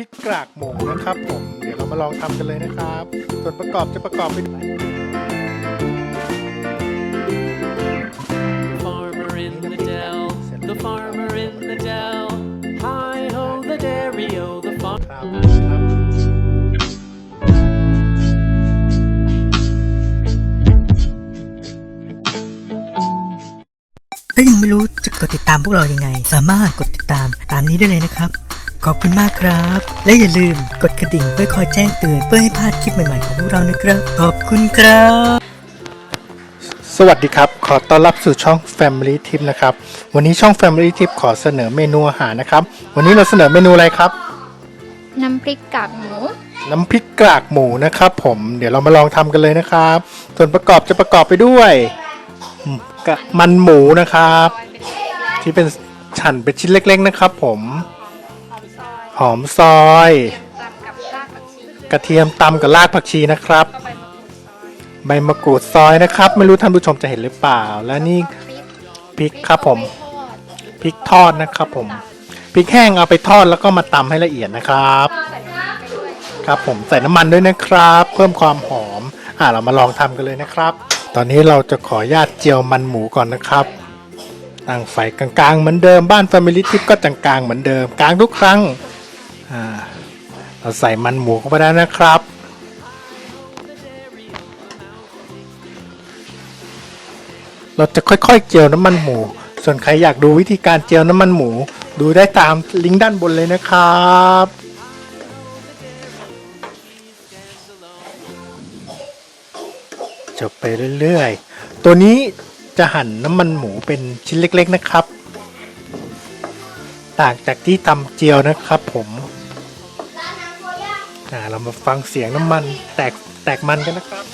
พริกกรากหมูนะครับผมเดี๋ยวเรามาลองทำกันเลยนะครับ ส่วนประกอบจะประกอบไปด้วย farmer in the dell, the farmer in the dell. Hi ho, the dairy o, the farm. ครับครับถ้ายังไม่รู้จะกดติดตามพวกเรายังไง สามารถกดติดตามตามนี้ได้เลยนะครับ ขอบคุณมากครับ และอย่าลืมกดกระดิ่งเพื่อคอยแจ้งเตือน เพื่อให้พลาดคลิปใหม่ๆของพวกเรานะครับ ขอบคุณครับ สวัสดีครับ ขอต้อนรับสู่ช่อง Family Tip นะครับ วันนี้ช่อง Family Tip ขอเสนอเมนูอาหารนะครับ วันนี้เราเสนอเมนูอะไรครับ น้ำพริกกากหมู น้ำพริกกรากหมูนะครับผม เดี๋ยวเรามาลองทำกันเลยนะครับ ส่วนประกอบจะประกอบไปด้วยอืมกะมันหมูนะครับ ที่เป็นฉั่นเป็นชิ้นเล็ก ๆ นะครับผม หอมซอย กระเทียมตำกับรากผักชีนะครับ ใบมะกรูดซอยนะครับ ไม่รู้ท่านผู้ชมจะเห็นหรือเปล่า และนี่พริกครับผมพริกทอดนะครับผมพริกแห้งเอาไปทอดแล้วก็มาตำให้ละเอียดนะครับ ครับผมใส่น้ำมันด้วยนะครับ เพิ่มความหอมอ่าเรามาลองทำกันเลยนะครับ ตอนนี้เราจะขอญาตเจียวมันหมูก่อนนะครับตั้งไฟกลางๆเหมือนเดิมบ้าน Family Tip ก็จังกลางเหมือนเดิมกลางทุกครั้ง เราใส่มันหมูเข้าไปแล้วนะครับ เราจะค่อยๆเจียวน้ำมันหมู ส่วนใครอยากดูวิธีการเจียวน้ำมันหมู ดูได้ตามลิงก์ด้านบนเลยนะครับจบไปเรื่อยๆ ตัวนี้จะหั่นน้ำมันหมูเป็นชิ้นเล็กๆนะครับ ต่างจากที่ตำเจียวนะครับผม เรามาฟังเสียงน้ำมันแตกแตกมันกันนะครับ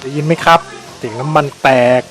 ได้ยินไหมครับ เสียงน้ำมันแตก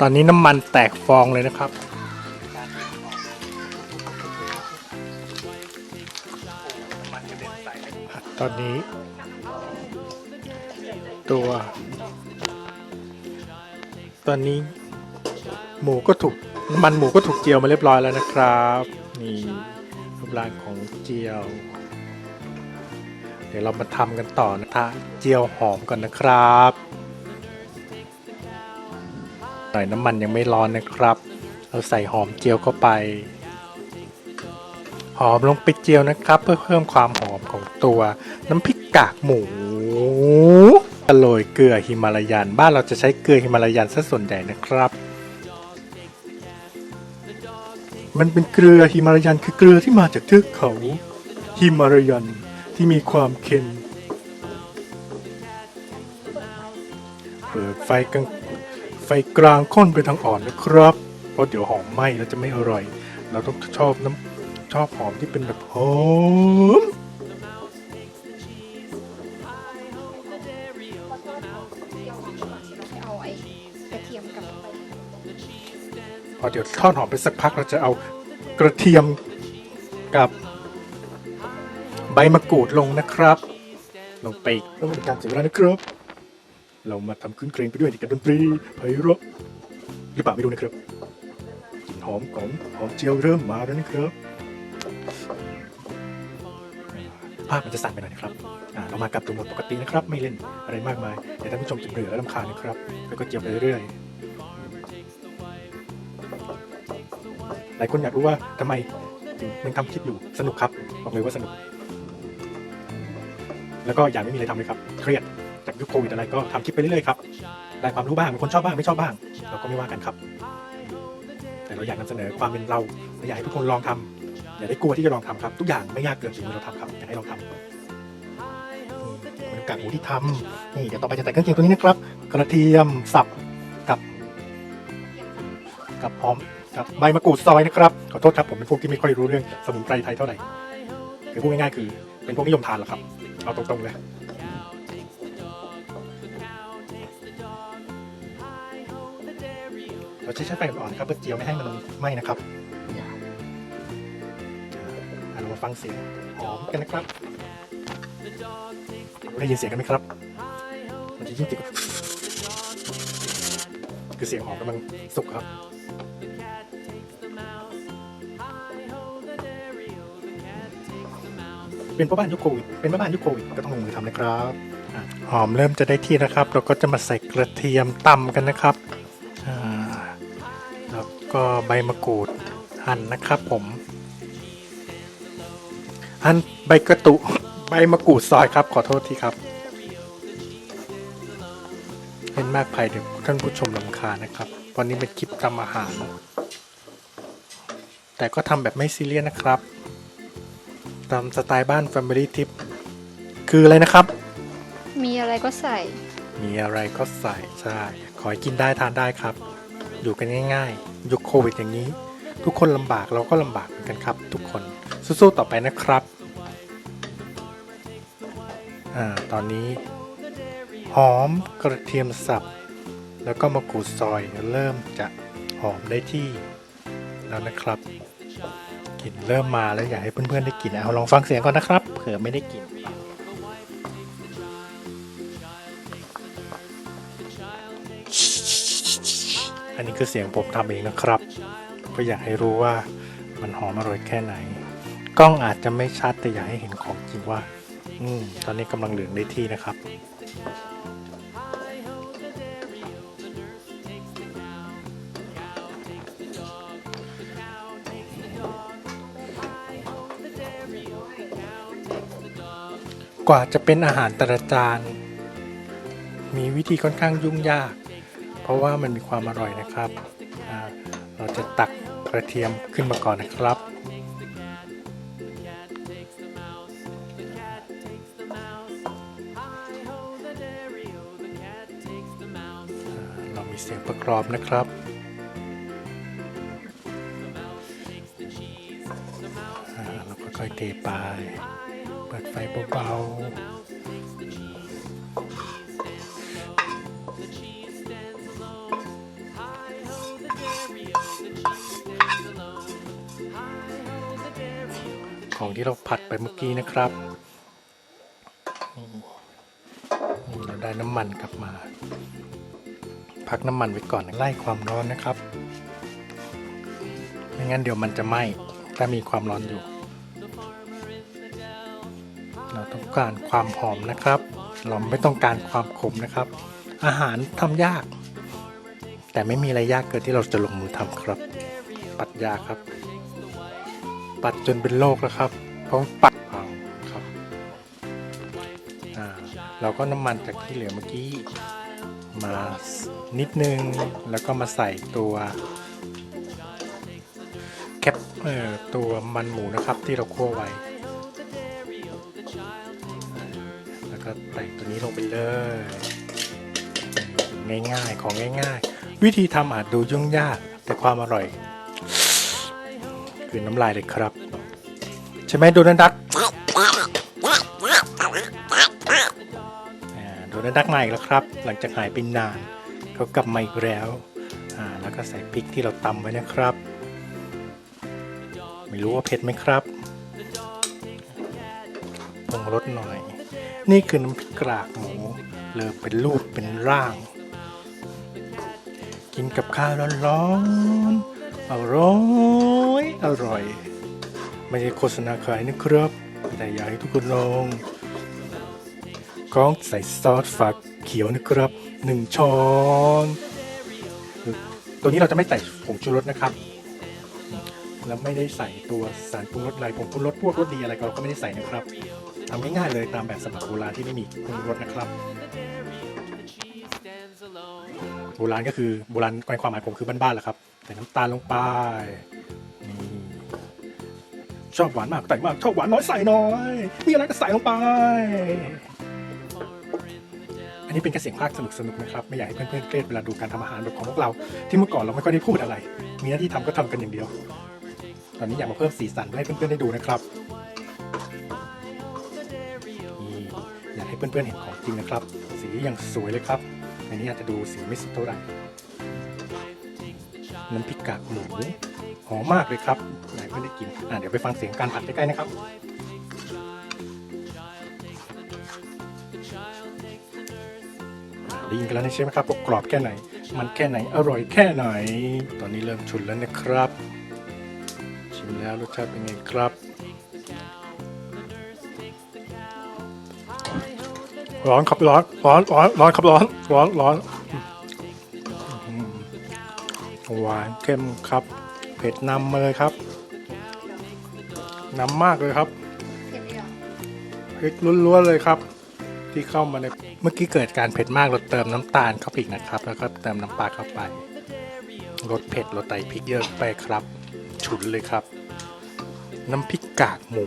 ตอนนี้น้ำมันแตกฟองเลยนะครับตอนนี้ ตัว ตอนนี้ หมูก็ถูก น้ำมันหมูก็ถูกเจียวมาเรียบร้อยแล้วนะครับนี่รูปร่างของเจียว เดี๋ยวเรามาทำกันต่อนะคะเจียวหอมก่อนนะครับหน่อยน้ำมันยังไม่ร้อนนะครับ เราใส่หอมเจียวเข้าไป หอมลงไปเจียวนะครับ เพื่อเพิ่มความหอมของตัวน้ำพริกกากหมูโรยเกลือฮิมาลายัน บ้านเราจะใช้เกลือฮิมาลายันซะส่วนใหญ่นะครับ มันเป็นเกลือฮิมาลายันคือเกลือที่มาจากเทือกเขาฮิมาลายันที่มีความเค็มเปิดไฟกลางไฟกลางค่อนไปทางอ่อนนะครับ เพราะเดี๋ยวหอมไหม้แล้วจะไม่อร่อย เราต้องชอบน้ำชอบหอมที่เป็นแบบหอมเอาไอ้กระเทียมกับ พอเดี๋ยวทอดหอมไปสักพักเราจะเอากระเทียมกับใบมะกรูดลงนะครับ ลงไปแล้วเป็นการเสียเวลานะครับ เรามาทำขึ้นเครงไปด้วยกับดนตรีไพเราะหรือเปล่าไม่รู้นะครับกลิ่นหอมของหอมเจียวเริ่มมาแล้วนะครับภาพมันจะสั่นไปหน่อยนะครับอ่าเรามากับตัวหมดปกตินะครับ ไม่เล่นอะไรมากมายเดี๋ยวท่านผู้ชมจะเบื่อและรำคาญนะครับ แล้วก็เจียวไปเรื่อย หลายคนอยากรู้ว่าทำไมถึงยังทำคลิปอยู่สนุกครับบอกเลยว่าสนุก แล้วก็อยากไม่มีอะไรทำเลยครับ เครียดจากยุคโควิดอะไรก็ทำคลิปไปเรื่อยๆครับได้ความรู้บ้างบางคนชอบบ้างไม่ชอบบ้าง เราก็ไม่ว่ากันครับ แต่เราอยากนำเสนอความเป็นเราและอยากให้ทุกคนลองทำอย่าได้กลัวที่จะลองทำครับ ทุกอย่างไม่ยากเกินสิ่งที่เราทำครับอยากให้ลองทำนี่เป็นกากหมูที่ทำนี่เดี๋ยวต่อไปจะใส่เครื่องเคียงตัวนี้นะครับ กระเทียมสับกับ กับหอม กับใบมะกรูดซอยนะครับ ขอโทษครับผมเป็นพวกที่ไม่ค่อยรู้เรื่องสมุนไพรไทยเท่าไหร่คือพูดง่ายๆคือเป็นพวกนิยมทานแหละครับ เอาตรงๆเลยเราใช้ใช้ไฟอ่อนๆครับเพื่อเจียวไม่ให้มันไหม้นะครับอะเรามาฟังเสียงหอมกันนะครับได้ยินเสียงกันไหมครับ มันจะยิ่งติดคือเสียงหอมกำลังสุกครับ เป็นพ่อบ้านยุคโควิด เป็นพ่บ้านยุคโควิดก็ต้องลงมือทำนะครับหอมเริ่มจะได้ที่นะครับ เราก็จะมาใส่กระเทียมตำกันนะครับแล้วก็ใบมะกรูดหั่นนะครับผมหั่นใบกระตุใบมะกรูดซอยครับ ขอโทษทีครับเห็นมากไปเดี๋ยวท่านผู้ชมลำคานะครับวันนี้เป็นคลิปทำอาหาร แต่ก็ทำแบบไม่ซีเรียสนะครับ ตามสไตล์บ้าน Family Tip คืออะไรนะครับ มีอะไรก็ใส่ มีอะไรก็ใส่ใช่ขอให้กินได้ทานได้ครับ อยู่กันง่ายๆ ยุคโควิดอย่างนี้ ทุกคนลำบากเราก็ลำบากเหมือนกันครับ ทุกคนสู้ๆต่อไปนะครับอ่าตอนนี้หอมกระเทียมสับ แล้วก็มะกรูดซอยเริ่มจะหอมได้ที่แล้วนะครับก ลิ่นเริ่มมาแล้วอยากให้เพื่อนๆได้กลิ่นเอาลองฟังเสียงก่อนนะครับเผื่อไม่ได้กลิ่นอันนี้คือเสียงผมทำเองนะครับก็อยากให้รู้ว่ามันหอมอร่อยแค่ไหน กล้องอาจจะไม่ชัดแต่อยากให้เห็นของจริงว่า อืมตอนนี้กำลังเหลืองได้ที่นะครับ กว่าจะเป็นอาหารแต่ละจานมีวิธีค่อนข้างยุ่งยาก เพราะว่ามันมีความอร่อยนะครับ เราจะตักกระเทียมขึ้นมาก่อนนะครับ เรามีเสียงประกรอบนะครับเราค่อยๆเทไป เปิดไฟเบาๆ ของที่เราผัดไปเมื่อกี้นะครับเราได้น้ำมันกลับมา พักน้ำมันไว้ก่อนไล่ความร้อนนะครับ ไม่งั้นเดี๋ยวมันจะไหม้ถ้ามีความร้อนอยู่ ต้องการความหอมนะครับ เราไม่ต้องการความขมนะครับ อาหารทำยาก แต่ไม่มีอะไรยากเกินที่เราจะลงมือทำครับ ปัดยาครับ ปัดจนเป็นโรคแล้วครับ เพราะปัดพังครับอ่าเราก็น้ำมันจากที่เหลือเมื่อกี้มานิดนึงแล้วก็มาใส่ตัวแคปเอ่อตัวมันหมูนะครับที่เราคั่วไว้แล้ว เลย ง่ายๆ ของง่ายๆ วิธีทำอาจดูยุ่งยาก แต่ความอร่อย คือน้ำลายเลยครับ ใช่ไหมโดนัทดักอ่าโดนัทดักมาอีกแล้วครับ หลังจากหายไปนานเขากลับมาอีกแล้วแล้วก็ใส่พริกที่เราตำไว้นะครับ ไม่รู้ว่าเผ็ดไหมครับปรุงรสหน่อย นี่คือน้ำพริกกรากหมูเริ่มเป็นรูปเป็นร่าง กินกับข้าวร้อนๆอร่อยอร่อย ไม่ใช่โฆษณาขายนะครับ แต่อยากให้ทุกคนลองก้องใส่ซอสฝักเขียวนะครับหนึ่งช้อน ตัวนี้เราจะไม่ใส่ผงชูรสนะครับ แล้วไม่ได้ใส่ตัวสารปรุงรสอะไรผงปรุงรสพวกรสดีอะไรก็เราก็ไม่ได้ใส่นะครับทำง่ายๆเลยตามแบบสมัครโบราณที่ไม่มีปรุงรสนะครับโบราณก็คือโบราณในความหมายผมคือบ้านๆแหละครับใส่น้ำตาลลงไปนี่ชอบหวานมากใส่มากชอบหวานน้อยใส่น้อยมีอะไรก็ใส่ลงไป อันนี้เป็นกระเสียงภาคสนุกๆนะครับ ไม่อยากให้เพื่อนๆเครียดเวลาดูการทำอาหารแบบของพวกเรา ที่เมื่อก่อนเราไม่ค่อยได้พูดอะไร มีหน้าที่ทำก็ทำกันอย่างเดียว ตอนนี้อยากมาเพิ่มสีสันให้เพื่อนๆได้ดูนะครับนี่อยากให้เพื่อนๆเห็นของจริงนะครับ สีอย่างสวยเลยครับอันนี้อาจจะดูสีไม่สุดเท่าไหร่น้ำพริกกากหมูหอมมากเลยครับไหนเพื่อนได้กินอะเดี๋ยวไปฟังเสียงการผัดใกล้ๆนะครับได้ยินกันแล้วใช่ไหมครับกรอบแค่ไหน มันแค่ไหนอร่อยแค่ไหน ตอนนี้เริ่มชุนแล้วนะครับ ชิมแล้วรสชาติเป็นไงครับร้อนครับร้อนร้อนร้อนร้อนครับร้อนร้อนร้อนหวานเข้มครับ เผ็ดนำมาเลยครับนำมากเลยครับเผ็ดล้วนๆเลยครับ ที่เข้ามาในเมื่อกี้เกิดการเผ็ดมากเราเติมน้ำตาลเข้าไปอีกนะครับ แล้วก็เติมน้ำปลาเข้าไปลดเผ็ดลดไตพริกเยอะไปครับ ฉุนเลยครับ น้ำพริกกากหมู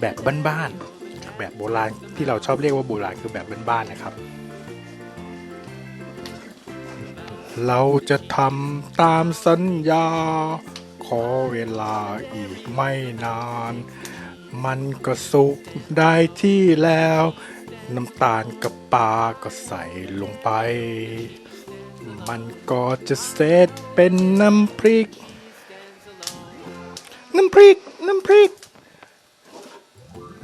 แบบบ้านๆแบบโบราณที่เราชอบเรียกว่าโบราณคือแบบบ้านๆนะครับ เราจะทำตามสัญญา ขอเวลาอีกไม่นาน มันก็สุกได้ที่แล้ว น้ำตาลกับปลาก็ใส่ลงไป มันก็จะเสร็จเป็นน้ำพริกำพริก น้ำพริก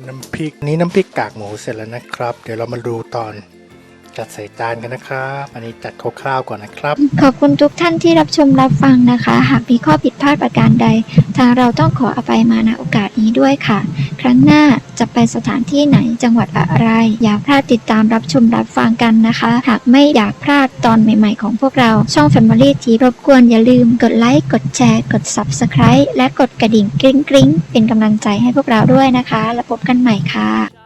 น้ำพริกนี้น้ำพริกกากหมูเสร็จแล้วนะครับ เดี๋ยวเรามาดูตอน จัดใส่จานกันนะครับ อันนี้จัดคร่าวๆก่อนนะครับ ขอบคุณทุกท่านที่รับชมรับฟังนะคะ หากมีข้อผิดพลาดประการใด ทางเราต้องขออภัยมาณโอกาสนี้ด้วยค่ะ ครั้งหน้าจะไปสถานที่ไหนจังหวัดอะไร อย่าพลาดติดตามรับชมรับฟังกันนะคะ หากไม่อยากพลาดตอนใหม่ๆของพวกเราช่อง Family ทีรบกวนอย่าลืมกดไลค์กดแชร์กด Subscribe และกดกระดิ่งกริ๊งกริ๊งๆเป็นกำลังใจให้พวกเราด้วยนะคะ แล้วพบกันใหม่ค่ะ